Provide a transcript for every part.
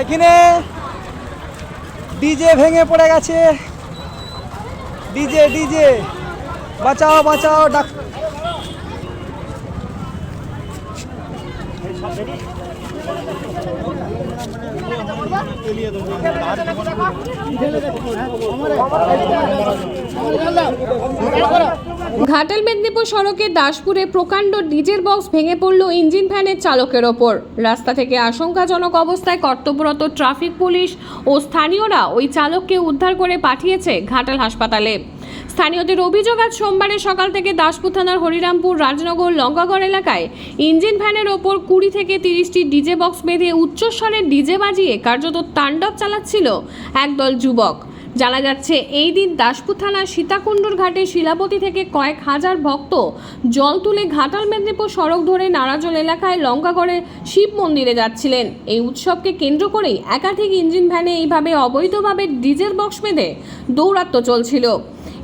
এখানে ডিজে ভেঙে পড়ে গেছে। DJ DJ. বাঁচাও বাঁচাও ডাক चलिए ঘাটাল মেদিনীপুর সড়কে দাসপুরে প্রকাণ্ড ডিজের বক্স ভেঙে পড়ল ইঞ্জিন ভ্যানের চালকের ওপর। রাস্তা থেকে আশঙ্কাজনক অবস্থায় কর্তব্যরত ট্রাফিক পুলিশ ও স্থানীয়রা ওই চালককে উদ্ধার করে পাঠিয়েছে ঘাটাল হাসপাতালে। স্থানীয়দের অভিযোগ, আজ সোমবারে সকাল থেকে দাসপুর থানার হরিরামপুর, রাজনগর লঙ্কাগড় এলাকায় ইঞ্জিন ভ্যানের ওপর কুড়ি থেকে তিরিশটি ডিজে বক্স বেঁধে উচ্চস্বরে ডিজে বাজিয়ে কার্যত তাণ্ডব চালাচ্ছিল একদল যুবক। জানা যাচ্ছে, এই দিন দাসপুর থানার সীতাকুণ্ডর ঘাটে শিলাপতি থেকে কয়েক হাজার ভক্ত জল তুলে ঘাটাল মেদিনীপুর সড়ক ধরে নারাজল এলাকায় লঙ্কাগড়ে শিব মন্দিরে যাচ্ছিলেন। এই উৎসবকে কেন্দ্র করেই একাধিক ইঞ্জিন ভ্যানে এইভাবে অবৈধভাবে ডিজেল বক্স বেঁধে দৌরাত্ম চলছিল।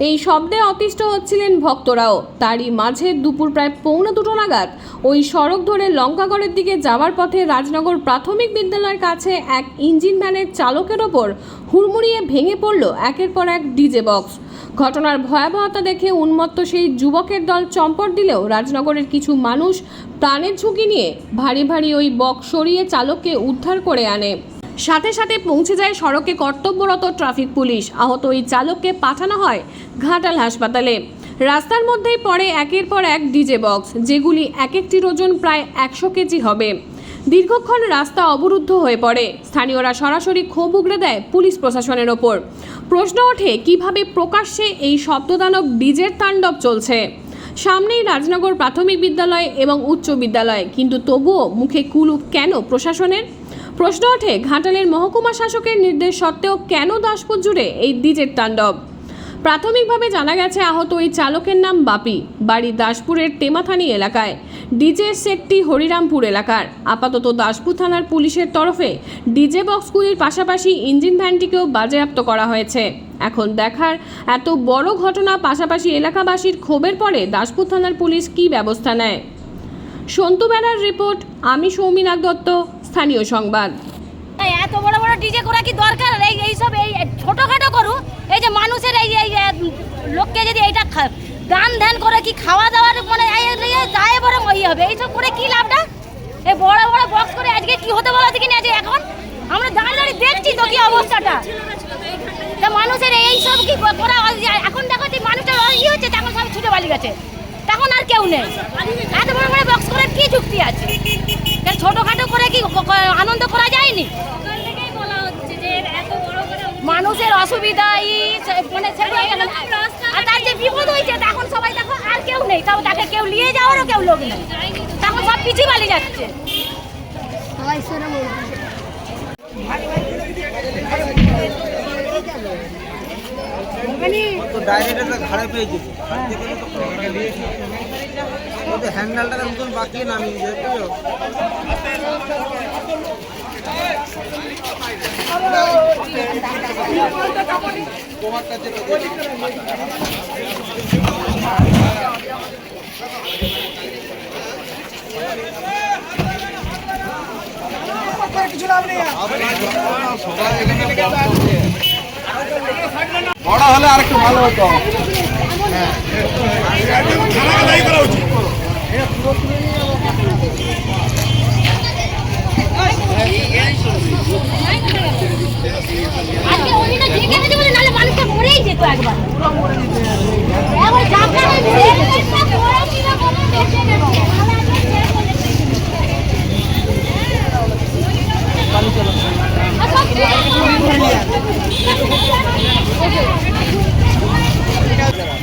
এই শব্দে অতিষ্ঠ হচ্ছিলেন ভক্তরাও। তারই মাঝে দুপুর প্রায় পৌনে দুটো নাগাদ ওই সড়ক ধরে লঙ্কাগড়ের দিকে যাওয়ার পথে রাজনগর প্রাথমিক বিদ্যালয়ের কাছে এক ইঞ্জিন ভ্যানের চালকের ওপর হুড়মুড়িয়ে ভেঙে পড়ল একের পর এক ডিজে বক্স। ঘটনার ভয়াবহতা দেখে উন্মত্ত সেই যুবকের দল চম্পট দিলেও রাজনগরের কিছু মানুষ প্রাণের ঝুঁকি নিয়ে ভারী ভারী ওই বক্স সরিয়ে চালককে উদ্ধার করে আনে। সাথে সাথে পৌঁছে যায় সড়কে কর্তব্যরত ট্রাফিক পুলিশ। আহত ওই চালককে পাঠানো হয় ঘাটাল হাসপাতালে। রাস্তার মধ্যেই পড়ে একের পর এক ডিজে বক্স, যেগুলি এক একটির ওজন প্রায় একশো কেজি হবে। দীর্ঘক্ষণ রাস্তা অবরুদ্ধ হয়ে পড়ে। স্থানীয়রা সরাসরি ক্ষোভ উগড়ে দেয় পুলিশ প্রশাসনের ওপর। প্রশ্ন ওঠে, কীভাবে প্রকাশ্যে এই শব্দদানব ডিজের তাণ্ডব চলছে? সামনেই রাজনগর প্রাথমিক বিদ্যালয় এবং উচ্চ বিদ্যালয়, কিন্তু তবুও মুখে কুলুপ কেন প্রশাসনের? প্রশ্ন ওঠে, ঘাটালের মহকুমা শাসকের নির্দেশ সত্ত্বেও কেন দাসপুর জুড়ে এই দ্বিজের তাণ্ডব? প্রাথমিকভাবে জানা গেছে, আহত ওই চালকের নাম বাপি, বাড়ি দাসপুরের টেমাথানি এলাকায়। ডিজে সেটটি হরিরামপুর এলাকার। আপাতত দাসপুর থানার পুলিশের তরফে ডিজে বক্সগুলির পাশাপাশি ইঞ্জিন ভ্যানটিকেও বাজেয়াপ্ত করা হয়েছে। এখন দেখার এত বড় ঘটনা পাশাপাশি এলাকাবাসীর ক্ষোভের পরে দাসপুর থানার পুলিশ কী ব্যবস্থা নেয়? সন্তু ব্যানার রিপোর্ট, আমি সৌমিনাথ দত্ত। স্থানীয় সংবাদ। এত বড় বড় ডিজে করা কি দরকার? এই এইসব, এই ছোটখাটো করু, এই যে মানুষের এই এই লোককে যদি এইটা দান ধ্যান করে কি খাওয়া দাওয়ার মানে যায় বরং ওই হবে। এইসব করে কি লাভটা? এই বড় বড় বক্স করে আজকে কি হতে বলা না যে এখন? আমরা দাঁড়িয়ে দাঁড়িয়ে দেখছি তো কি অবস্থাটা। তা মানুষের এই সব কি করা এখন দেখো যে মানুষটা ইয়ে হচ্ছে, তখন সব ছুটে পালিয়ে গেছে। তখন আর কেউ নেই। এত বড় বড় বক্স করার কি যুক্তি আছে? ছোটখাটো করে কি আনন্দ করা যায়নি? মানুষের অসুবিধা মানে আর তার যে বিপদ হয়েছে তখন সবাই দেখো, আর কেউ নেই। তাও তাকে কেউ নিয়ে যাওয়ারও কেউ লোক নেই। তখন সব পিছিয়ে পালিয়ে যাচ্ছে। তো ডাইরেক্টর ঘাড়ে ওদের হ্যান্ডেলটাকে নতুন বাকি নামিয়ে বুঝলো তোমার কাছে। বড় হলে আর একটু ভালো হতো যেত হয়ে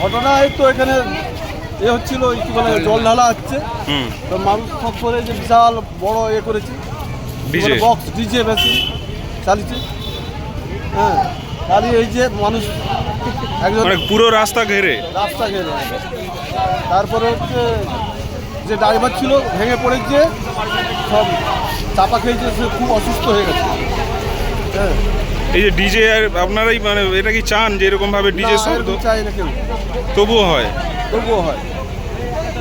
ঘটনা এই তো এখানে এ হচ্ছিল কি বলে জল ঢালা হচ্ছে। তো মানুষ সব করে যে বিশাল বড় এ করেছে। Box DJ. বেশি চালিয়েছে। হ্যাঁ চালিয়ে এই যে মানুষ একজন মানে পুরো রাস্তা ঘেরে। রাস্তা ঘেরে। তারপরে হচ্ছে যে ড্রাইভার ছিল ভেঙে পড়েছে সব চাপা খেয়েছে সে খুব অসুস্থ হয়ে গেছে। হ্যাঁ। এই যে ডিজে আপনারাই মানে এটা কি চান যে এরকম ভাবে ডিজে শব্দ তবুও হয়। তবুও হয়।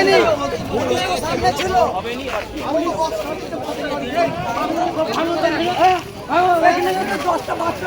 হয়নি। সামনে ছিল দশটা বাচ্চা